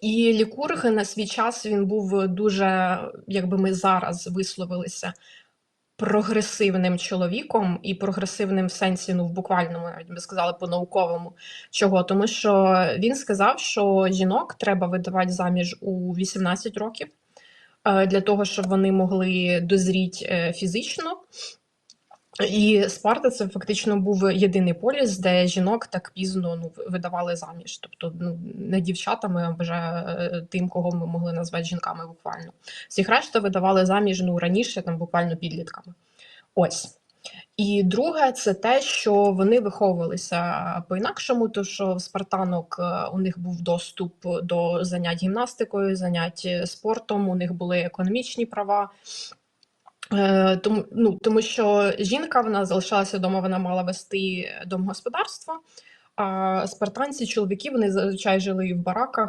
І Лікург на свій час він був дуже, якби ми зараз висловилися, прогресивним чоловіком, і прогресивним в сенсі, ну, в буквальному, навіть би сказали, по-науковому. Чого? Тому що він сказав, що жінок треба видавати заміж у 18 років е, для того, щоб вони могли дозріти е, фізично. І Спарта це фактично був єдиний поліс, де жінок так пізно ну, видавали заміж. Тобто ну, не дівчатами, а вже е, тим, кого ми могли назвати жінками буквально. Всіх решта видавали заміж ну, раніше, там буквально підлітками. Ось. І друге, це те, що вони виховувалися по-інакшому, то що в спартанок е, у них був доступ до занять гімнастикою, занять е, спортом, у них були економічні права. Е, Тому, ну, тому що жінка вона залишалася вдома, вона мала вести домогосподарство. А спартанці, чоловіки, вони зазвичай жили в бараках.